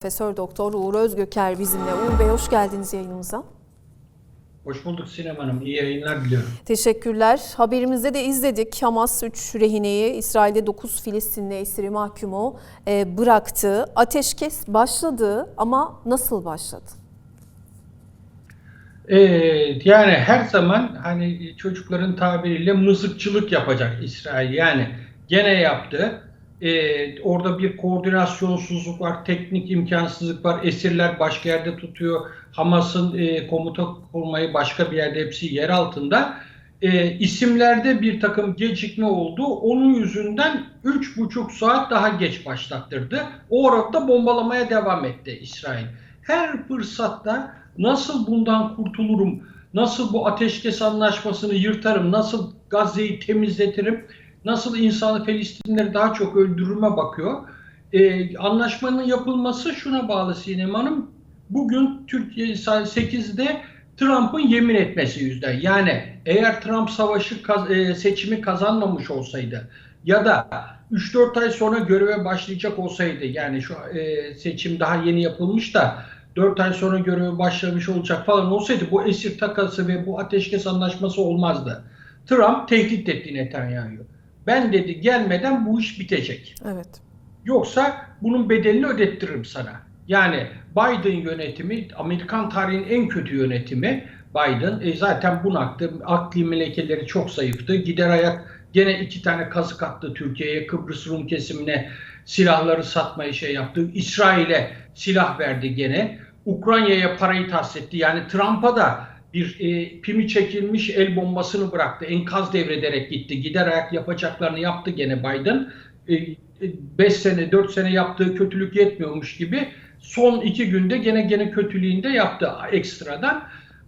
Profesör Doktor Uğur Özgöker bizimle. Uğur Bey hoş geldiniz yayınımıza. Hoş bulduk Sinem Hanım. İyi yayınlar diliyorum. Teşekkürler. Haberimizde de izledik. Hamas 3 rehineyi, İsrail'de 9 Filistinli esiri mahkumu e, bıraktı. Ateşkes başladı ama nasıl başladı? Ee, yani her zaman hani çocukların tabiriyle mızıkçılık yapacak İsrail. Yani gene yaptı. Ee, orada bir koordinasyonsuzluk var, teknik imkansızlık var. Esirler başka yerde tutuyor. Hamas'ın e, komuta kurmayı başka bir yerde hepsi yer altında. E, isimlerde bir takım gecikme oldu. Onun yüzünden 3,5 saat daha geç başlattırdı. O orada bombalamaya devam etti İsrail. Her fırsatta nasıl bundan kurtulurum, nasıl bu ateşkes anlaşmasını yırtarım, nasıl Gazze'yi temizletirim, nasıl insanı Filistinleri daha çok öldürürüme bakıyor. Ee, anlaşmanın yapılması şuna bağlı Sinem Hanım. Bugün Türkiye saat 8'de Trump'ın yemin etmesi yüzden. Yani eğer Trump savaşı kaz- e, seçimi kazanmamış olsaydı ya da 3-4 ay sonra göreve başlayacak olsaydı yani şu e, seçim daha yeni yapılmış da 4 ay sonra göreve başlamış olacak falan olsaydı bu esir takası ve bu ateşkes anlaşması olmazdı. Trump tehdit etti Netanyahu'yu. Ben dedi gelmeden bu iş bitecek. Evet. Yoksa bunun bedelini ödettiririm sana. Yani Biden yönetimi Amerikan tarihinin en kötü yönetimi Biden. E zaten bunaktı. Akli melekeleri çok zayıftı. Gider ayak gene iki tane kazık attı Türkiye'ye. Kıbrıs Rum kesimine silahları satmayı şey yaptı. İsrail'e silah verdi gene. Ukrayna'ya parayı tahsis etti. Yani Trump'a da bir e, pimi çekilmiş el bombasını bıraktı. Enkaz devrederek gitti. Gider ayak yapacaklarını yaptı gene Biden. 5 sene 4 sene yaptığı kötülük yetmiyormuş gibi son iki günde gene gene kötülüğünde yaptı ekstradan.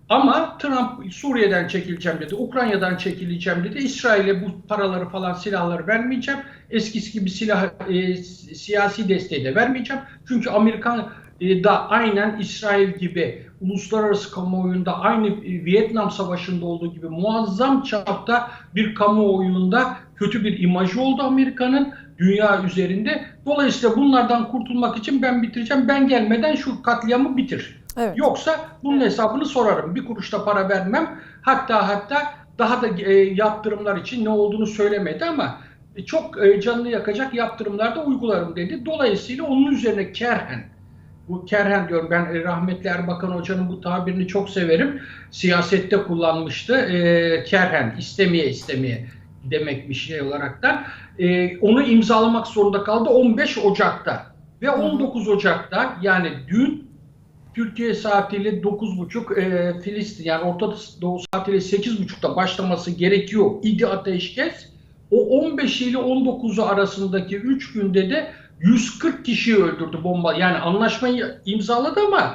Ama Trump Suriye'den çekileceğim dedi, Ukrayna'dan çekileceğim dedi. İsrail'e bu paraları falan silahları vermeyeceğim. Eskisi gibi silah e, siyasi desteği de vermeyeceğim. Çünkü Amerikan e, da aynen İsrail gibi uluslararası kamuoyunda aynı e, Vietnam Savaşı'nda olduğu gibi muazzam çapta bir kamuoyunda kötü bir imajı oldu Amerika'nın dünya üzerinde. Dolayısıyla bunlardan kurtulmak için ben bitireceğim. Ben gelmeden şu katliamı bitir. Evet. Yoksa bunun hesabını sorarım. Bir kuruş da para vermem. Hatta hatta daha da e, yaptırımlar için ne olduğunu söylemedi ama e, çok e, canını yakacak yaptırımlar da uygularım dedi. Dolayısıyla onun üzerine kerhen bu kerhen diyorum ben e, rahmetli Erbakan Hoca'nın bu tabirini çok severim. Siyasette kullanmıştı. E, kerhen istemeye istemeye demekmiş şey olaraktan. E, onu imzalamak zorunda kaldı 15 Ocak'ta. Ve 19 Ocak'ta yani dün Türkiye saatiyle 9.30 e, Filistin yani Orta Doğu saatiyle 8.30'da başlaması gerekiyor idi ateşkes. O 15 ile 19'u arasındaki 3 günde de 140 kişiyi öldürdü bomba. Yani anlaşmayı imzaladı ama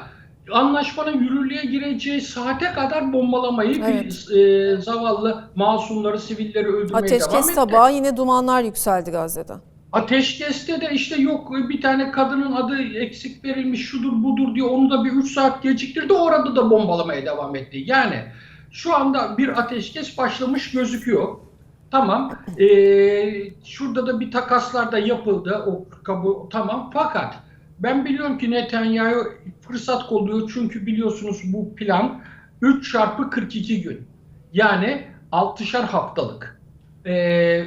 anlaşmanın yürürlüğe gireceği saate kadar bombalamayı Evet. e, zavallı masumları, sivilleri öldürmeye devam Ateşkes etti. tabağı yine dumanlar yükseldi Gazze'de. Ateşkeste de işte yok bir tane kadının adı eksik verilmiş şudur budur diye onu da bir 3 saat geciktirdi. Orada da bombalamaya devam etti. Yani şu anda bir ateşkes başlamış gözüküyor. Tamam. Ee, şurada da bir takaslar da yapıldı. O kabul tamam. Fakat ben biliyorum ki Netanyahu fırsat kolluyor. Çünkü biliyorsunuz bu plan 3 çarpı 42 gün. Yani 6'şar haftalık.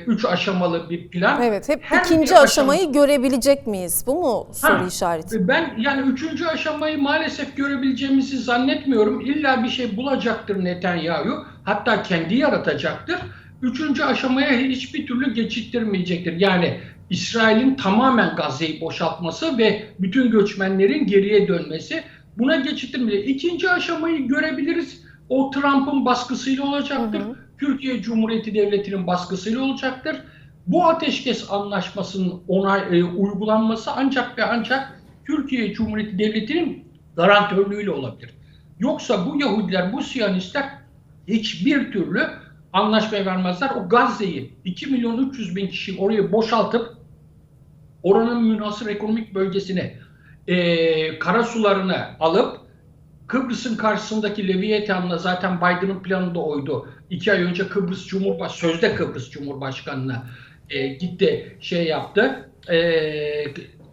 3 aşamalı bir plan. Evet. Hep Her ikinci aşamayı görebilecek miyiz? Bu mu soru Ha, işareti? Ben yani üçüncü aşamayı maalesef görebileceğimizi zannetmiyorum. İlla bir şey bulacaktır Netanyahu. Hatta kendi yaratacaktır. Üçüncü aşamaya hiçbir türlü geçittirmeyecektir. Yani İsrail'in tamamen Gazze'yi boşaltması ve bütün göçmenlerin geriye dönmesi buna geçittirmeyecek. İkinci aşamayı görebiliriz. O Trump'ın baskısıyla olacaktır. Hı hı. Türkiye Cumhuriyeti Devleti'nin baskısıyla olacaktır. Bu ateşkes anlaşmasının onay, e, uygulanması ancak ve ancak Türkiye Cumhuriyeti Devleti'nin garantörlüğüyle olabilir. Yoksa bu Yahudiler, bu Siyanistler hiçbir türlü anlaşmaya vermezler. O Gazze'yi 2 milyon 300 bin kişi oraya boşaltıp oranın münhasır ekonomik bölgesine e, karasularını alıp Kıbrıs'ın karşısındaki Leviathan'la zaten Biden'ın planı da oydu. İki ay önce Kıbrıs Cumhurbaş sözde Kıbrıs Cumhurbaşkanı'na e, gitti şey yaptı. E,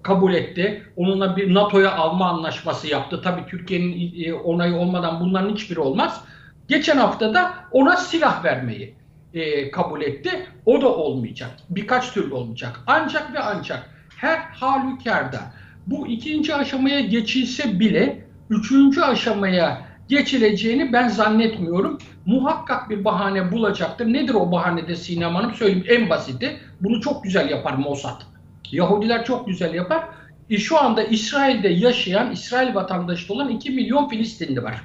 kabul etti. Onunla bir NATO'ya alma anlaşması yaptı. Tabii Türkiye'nin e, onayı olmadan bunların hiçbiri olmaz. Geçen hafta da ona silah vermeyi e, kabul etti. O da olmayacak. Birkaç türlü olmayacak. Ancak ve ancak her halükarda bu ikinci aşamaya geçilse bile üçüncü aşamaya geçileceğini ben zannetmiyorum. Muhakkak bir bahane bulacaktır. Nedir o bahane de Sinem Hanım? Söyleyeyim en basiti. Bunu çok güzel yapar Mossad. Yahudiler çok güzel yapar. E, şu anda İsrail'de yaşayan, İsrail vatandaşı olan 2 milyon Filistinli var.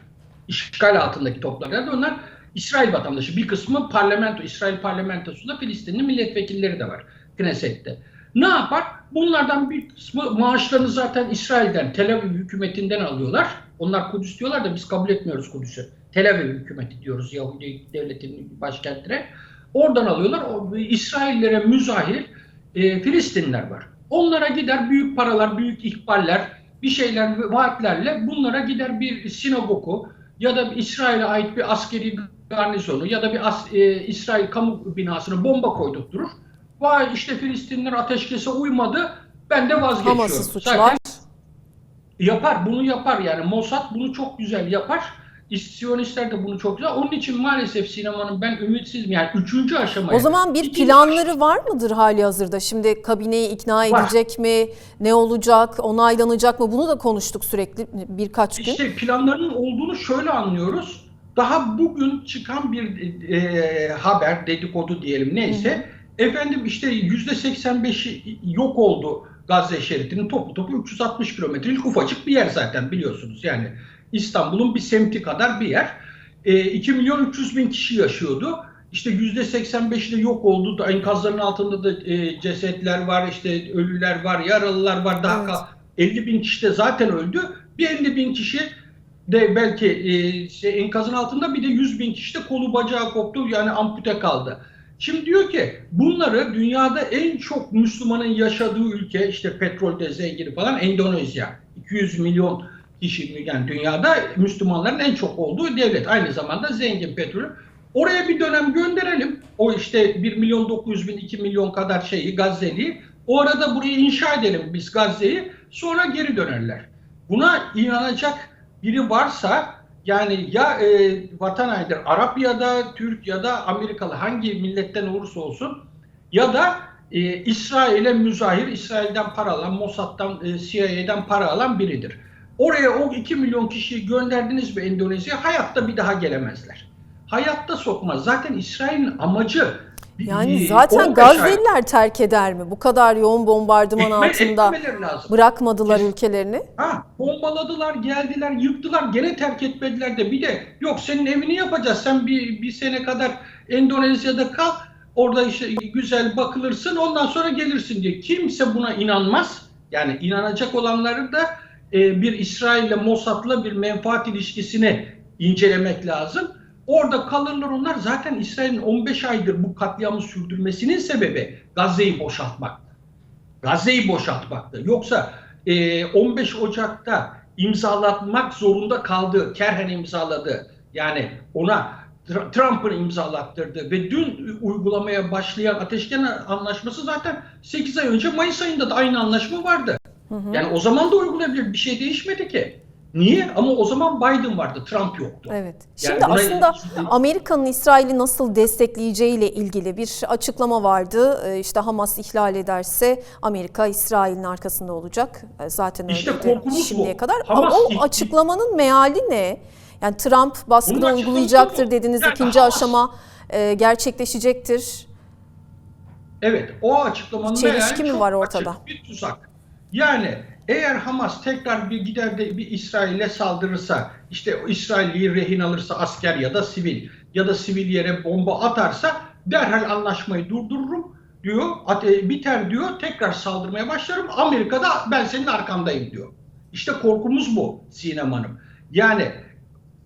İşgal altındaki topraklarda. Onlar İsrail vatandaşı. Bir kısmı parlamento, İsrail parlamentosunda Filistinli milletvekilleri de var Knesset'te. Ne yapar? Bunlardan bir kısmı maaşlarını zaten İsrail'den, Tel Aviv hükümetinden alıyorlar. Onlar Kudüs diyorlar da biz kabul etmiyoruz Kudüs'ü. Tel Aviv hükümeti diyoruz Yahudi devletinin başkentine. Oradan alıyorlar. O, İsraillere müzahir e, Filistinler var. Onlara gider büyük paralar, büyük ihballer, bir şeyler, vaatlerle bunlara gider bir sinagogu ya da İsrail'e ait bir askeri garnizonu ya da bir as, e, İsrail kamu binasına bomba koydurtturur. Vay işte Filistinler ateşkese uymadı, ben de vazgeçiyorum. Hamas'ı suçlar. Zaten yapar, bunu yapar yani. Mossad bunu çok güzel yapar. Siyonistler de bunu çok güzel. Onun için maalesef sinemanın ben ümitsizim. Yani üçüncü aşamaya. O zaman bir planları var mıdır hali hazırda? Şimdi kabineyi ikna Var. edecek mi? Ne olacak? Onaylanacak mı? Bunu da konuştuk sürekli birkaç gün. İşte planlarının olduğunu şöyle anlıyoruz. Daha bugün çıkan bir e, haber, dedikodu diyelim neyse. Efendim işte yüzde 85'i yok oldu Gazze şeridinin topu topu 360 kilometrelik ufacık bir yer zaten biliyorsunuz. Yani İstanbul'un bir semti kadar bir yer. E, 2 milyon 300 bin kişi yaşıyordu. İşte yüzde 85'i de yok oldu. Da Enkazların altında da e, cesetler var, işte ölüler var, yaralılar var. Daha Evet. ka- 50 bin kişi de zaten öldü. Bir 50 bin kişi de belki e, şey, enkazın altında bir de 100 bin kişi de kolu bacağı koptu yani ampute kaldı. Şimdi diyor ki bunları dünyada en çok Müslümanın yaşadığı ülke işte petrolde zengini falan Endonezya. 200 milyon kişi yani dünyada Müslümanların en çok olduğu devlet. Aynı zamanda zengin petrol. Oraya bir dönem gönderelim. O işte 1 milyon 900 bin 2 milyon kadar şeyi Gazze'liyi. O arada burayı inşa edelim biz Gazze'yi. Sonra geri dönerler. Buna inanacak biri varsa yani ya e, vatan hainidir Arap ya da Türk ya da Amerikalı hangi milletten olursa olsun ya da e, İsrail'e müzahir, İsrail'den para alan, Mossad'dan, e, CIA'den para alan biridir. Oraya o 2 milyon kişiyi gönderdiniz mi Endonezya hayatta bir daha gelemezler. Hayatta sokmaz. Zaten İsrail'in amacı Yani zaten 15 ay- Gazze'liler terk eder mi? Bu kadar yoğun bombardıman Ekme- altında bırakmadılar Kes- ülkelerini. Ha, bombaladılar, geldiler, yıktılar, gene terk etmediler de bir de yok senin evini yapacağız. Sen bir, bir sene kadar Endonezya'da kal. Orada işte güzel bakılırsın ondan sonra gelirsin diye. Kimse buna inanmaz. Yani inanacak olanları da e, bir İsrail'le Mossad'la bir menfaat ilişkisini incelemek lazım. Orada kalırlar onlar. Zaten İsrail'in 15 aydır bu katliamı sürdürmesinin sebebi Gazze'yi boşaltmak. Gazze'yi boşaltmaktı. Yoksa e, 15 Ocak'ta imzalatmak zorunda kaldığı, Kerhen imzaladı. Yani ona Tr- Trump'ın imzalattırdığı ve dün uygulamaya başlayan ateşkes anlaşması zaten 8 ay önce Mayıs ayında da aynı anlaşma vardı. Yani o zaman da uygulayabilir bir şey değişmedi ki. Niye? Ama o zaman Biden vardı, Trump yoktu. Evet. Yani Şimdi buna- aslında Amerika'nın İsrail'i nasıl destekleyeceğiyle ilgili bir açıklama vardı. Ee, İşte Hamas ihlal ederse Amerika İsrail'in arkasında olacak. Ee, Zaten İşte öyleydi korkumuz bu. şimdiye kadar. Hamas Ama o açıklamanın meali ne? Yani Trump baskını uygulayacaktır bu. dediniz. Yani ikinci Hamas- aşama e, gerçekleşecektir. Evet, o açıklamanın Çelişki meali mi var ortada? bir tuzak. Yani eğer Hamas tekrar bir gider de bir İsrail'e saldırırsa, işte o İsrailliyi rehin alırsa asker ya da sivil ya da sivil yere bomba atarsa derhal anlaşmayı durdururum diyor. ate- Biter diyor. Tekrar saldırmaya başlarım. Amerika'da ben senin arkandayım diyor. İşte korkumuz bu Sinem Hanım. Yani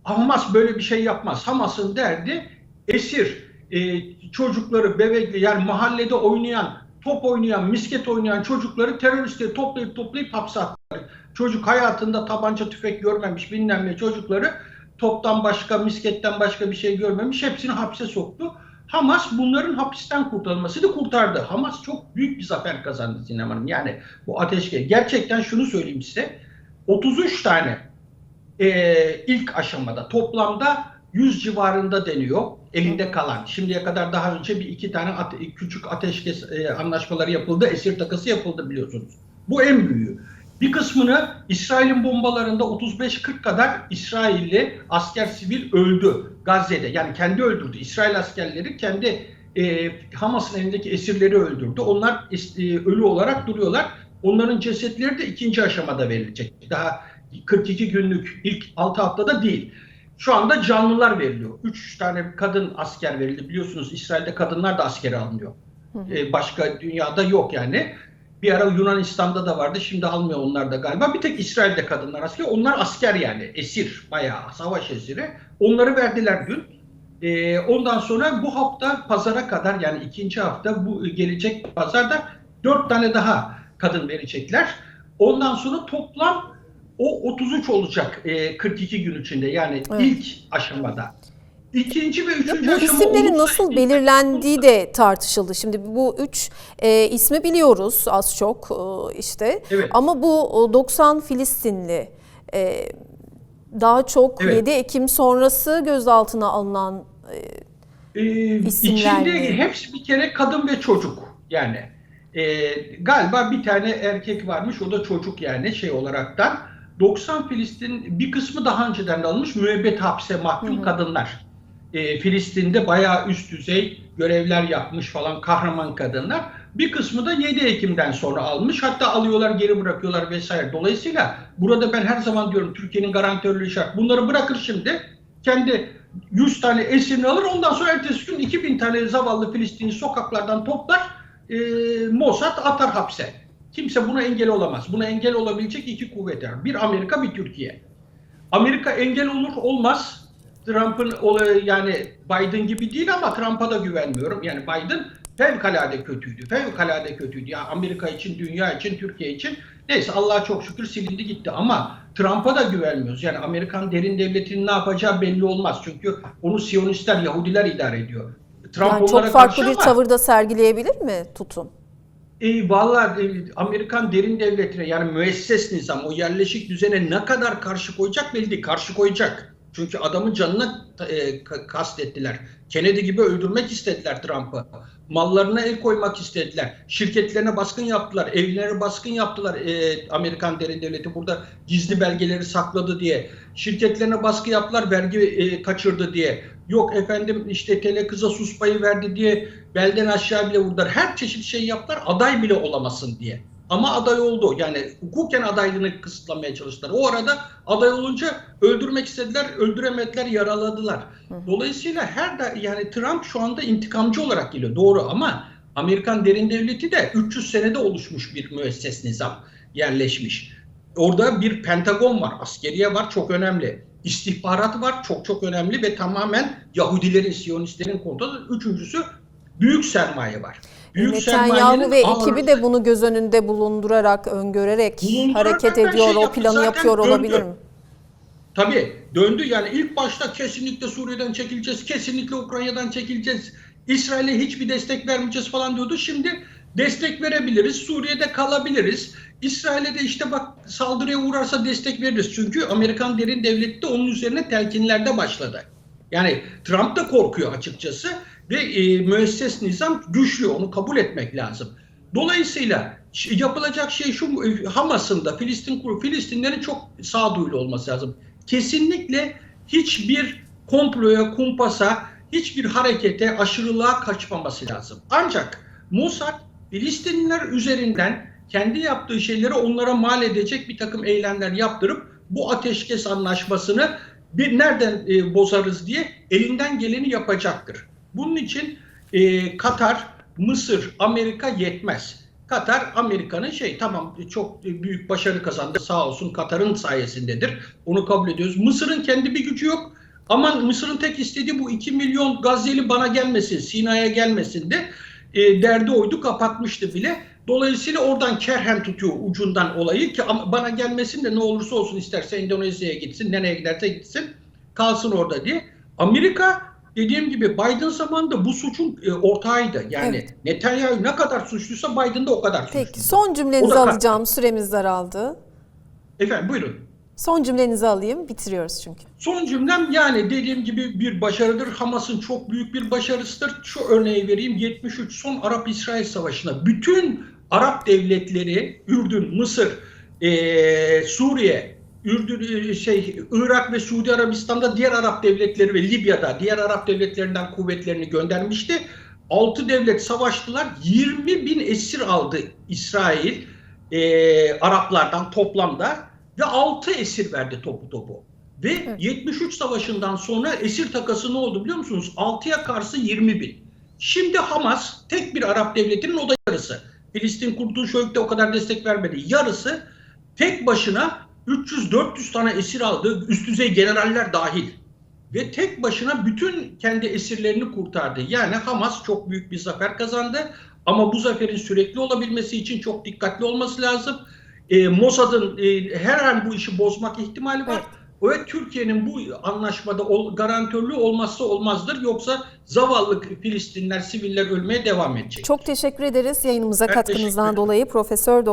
Hamas böyle bir şey yapmaz. Hamas'ın derdi esir e, çocukları, bebekli yani mahallede oynayan, top oynayan, misket oynayan çocukları teröristleri toplayıp toplayıp hapse atmak. Çocuk hayatında tabanca tüfek görmemiş bilmem çocukları toptan başka, misketten başka bir şey görmemiş. Hepsini hapse soktu. Hamas bunların hapisten kurtarılmasını kurtardı. Hamas çok büyük bir zafer kazandı Sinem. Yani bu ateşkes. Gerçekten şunu söyleyeyim size. 33 tane e, ilk aşamada toplamda 100 civarında deniyor elinde kalan. Şimdiye kadar daha önce bir iki tane ate- küçük ateşkes e, anlaşmaları yapıldı. Esir takası yapıldı biliyorsunuz. Bu en büyüğü. Bir kısmını İsrail'in bombalarında 35-40 kadar İsrailli asker sivil öldü Gazze'de. Yani kendi öldürdü. İsrail askerleri kendi e, Hamas'ın elindeki esirleri öldürdü. Onlar e, ölü olarak duruyorlar. Onların cesetleri de ikinci aşamada verilecek. Daha 42 günlük ilk 6 haftada değil. Şu anda canlılar veriliyor. 3 tane kadın asker verildi. Biliyorsunuz İsrail'de kadınlar da askere alınıyor. Ee, başka dünyada yok yani. Bir ara Yunanistan'da da vardı. Şimdi almıyor onlar da galiba. Bir tek İsrail'de kadınlar asker. Onlar asker yani. Esir. Bayağı savaş esiri. Onları verdiler dün. Ee, ondan sonra bu hafta pazara kadar yani ikinci hafta bu gelecek pazarda dört tane daha kadın verecekler. Ondan sonra toplam o 33 olacak e, 42 gün içinde yani Evet. ilk aşamada. İkinci ve üçüncü Bu aşama isimlerin olursa- nasıl belirlendiği de tartışıldı. Şimdi bu üç e, ismi biliyoruz az çok e, işte. Evet. Ama bu o 90 Filistinli e, daha çok Evet. 7 Ekim sonrası gözaltına alınan e, Ee, İsimler içinde mi? hepsi bir kere kadın ve çocuk yani. Ee, galiba bir tane erkek varmış o da çocuk yani şey olaraktan. 90 Filistin bir kısmı daha önceden de alınmış müebbet hapse mahkum Hı hı. kadınlar. Ee, Filistin'de bayağı üst düzey görevler yapmış falan kahraman kadınlar. Bir kısmı da 7 Ekim'den sonra almış. Hatta alıyorlar geri bırakıyorlar vesaire. Dolayısıyla burada ben her zaman diyorum Türkiye'nin garantörlüğü şart. Bunları bırakır şimdi kendi 100 tane esirini alır. Ondan sonra ertesi gün 2000 tane zavallı Filistinli sokaklardan toplar. E, Mossad atar hapse. Kimse buna engel olamaz. Buna engel olabilecek iki kuvvet var. Bir Amerika, bir Türkiye. Amerika engel olur olmaz. Trump'ın yani Biden gibi değil ama Trump'a da güvenmiyorum. Yani Biden fevkalade kötüydü. Fevkalade kötüydü. Ya Amerika için, dünya için, Türkiye için. Neyse Allah'a çok şükür silindi gitti ama Trump'a da güvenmiyoruz. Yani Amerikan derin devletinin ne yapacağı belli olmaz. Çünkü onu Siyonistler, Yahudiler idare ediyor. Trump yani çok farklı bir ama- tavırda sergileyebilir mi tutum? E, vallahi e, Amerikan derin devletine yani müesses nizam o yerleşik düzene ne kadar karşı koyacak belli değil. Karşı koyacak. Çünkü adamın canına e, ka- kastettiler. Kennedy gibi öldürmek istediler Trump'ı. Mallarına el koymak istediler. Şirketlerine baskın yaptılar. Evlerine baskın yaptılar. E, Amerikan derin devleti burada gizli belgeleri sakladı diye. Şirketlerine baskı yaptılar. Vergi e, kaçırdı diye. Yok efendim işte tele kıza sus payı verdi diye belden aşağı bile vurdular. Her çeşit şey yaptılar aday bile olamasın diye. Ama aday oldu. Yani hukuken adaylığını kısıtlamaya çalıştılar. O arada aday olunca öldürmek istediler, öldüremediler, yaraladılar. Dolayısıyla her da yani Trump şu anda intikamcı olarak geliyor. Doğru ama Amerikan derin devleti de 300 senede oluşmuş bir müesses nizam yerleşmiş. Orada bir Pentagon var, askeriye var çok önemli. İstihbarat var çok çok önemli ve tamamen Yahudilerin, Siyonistlerin kontrolü. Üçüncüsü büyük sermaye var. Büyük Netanyahu sermayenin ve ağır- ekibi de bunu göz önünde bulundurarak, öngörerek Bulundurarak hareket zaten ediyor, şey o planı Zaten yapıyor döndü. olabilir mi? Tabii döndü yani ilk başta kesinlikle Suriye'den çekileceğiz, kesinlikle Ukrayna'dan çekileceğiz, İsrail'e hiçbir destek vermeyeceğiz falan diyordu. Şimdi destek verebiliriz, Suriye'de kalabiliriz. İsrail'e de işte bak saldırıya uğrarsa destek veririz. Çünkü Amerikan derin devleti de onun üzerine telkinlerde başladı. Yani Trump da korkuyor açıkçası ve e, müesses nizam güçlü onu kabul etmek lazım. Dolayısıyla yapılacak şey şu e, Hamas'ın da Filistin Filistinlerin çok sağduyulu olması lazım. Kesinlikle hiçbir komploya, kumpasa, hiçbir harekete, aşırılığa kaçmaması lazım. Ancak Mossad Filistinliler üzerinden kendi yaptığı şeyleri onlara mal edecek bir takım eylemler yaptırıp bu ateşkes anlaşmasını bir nereden e, bozarız diye elinden geleni yapacaktır. Bunun için e, Katar, Mısır, Amerika yetmez. Katar Amerika'nın şey tamam çok büyük başarı kazandı sağ olsun Katar'ın sayesindedir. Onu kabul ediyoruz. Mısır'ın kendi bir gücü yok. Aman Mısır'ın tek istediği bu 2 milyon Gazze'li bana gelmesin, Sina'ya gelmesin de e, derdi oydu kapatmıştı bile. Dolayısıyla oradan kerhen tutuyor ucundan olayı ki bana gelmesin de ne olursa olsun isterse Endonezya'ya gitsin, nereye giderse gitsin kalsın orada diye. Amerika dediğim gibi Biden zamanında bu suçun e, ortağıydı. Yani Evet. Netanyahu ne kadar suçluysa Biden de o kadar suçlu. Peki son cümlenizi alacağım. Süremiz daraldı. Efendim buyurun. Son cümlenizi alayım. Bitiriyoruz çünkü. Son cümlem yani dediğim gibi bir başarıdır. Hamas'ın çok büyük bir başarısıdır. Şu örneği vereyim. 73 son Arap-İsrail Savaşı'nda bütün Arap devletleri, Ürdün, Mısır, eee, Suriye, Ürdün, şey, Irak ve Suudi Arabistan'da diğer Arap devletleri ve Libya'da diğer Arap devletlerinden kuvvetlerini göndermişti. 6 devlet savaştılar. 20 bin esir aldı İsrail eee, Araplardan toplamda ve 6 esir verdi topu topu. Ve Evet. 73 savaşından sonra esir takası ne oldu biliyor musunuz? 6'ya karşı 20 bin. Şimdi Hamas tek bir Arap devletinin o da yarısı. Filistin Kurtuluş Örgütü o kadar destek vermedi. Yarısı tek başına 300-400 tane esir aldı. Üst düzey generaller dahil. Ve tek başına bütün kendi esirlerini kurtardı. Yani Hamas çok büyük bir zafer kazandı. Ama bu zaferin sürekli olabilmesi için çok dikkatli olması lazım. E, Mossad'ın e, her an bu işi bozmak ihtimali var. Ve Türkiye'nin bu anlaşmada ol, garantörlüğü olmazsa olmazdır. Yoksa zavallı Filistinler, siviller ölmeye devam edecek. Çok teşekkür ederiz yayınımıza Ben katkınızdan dolayı Profesör Doktor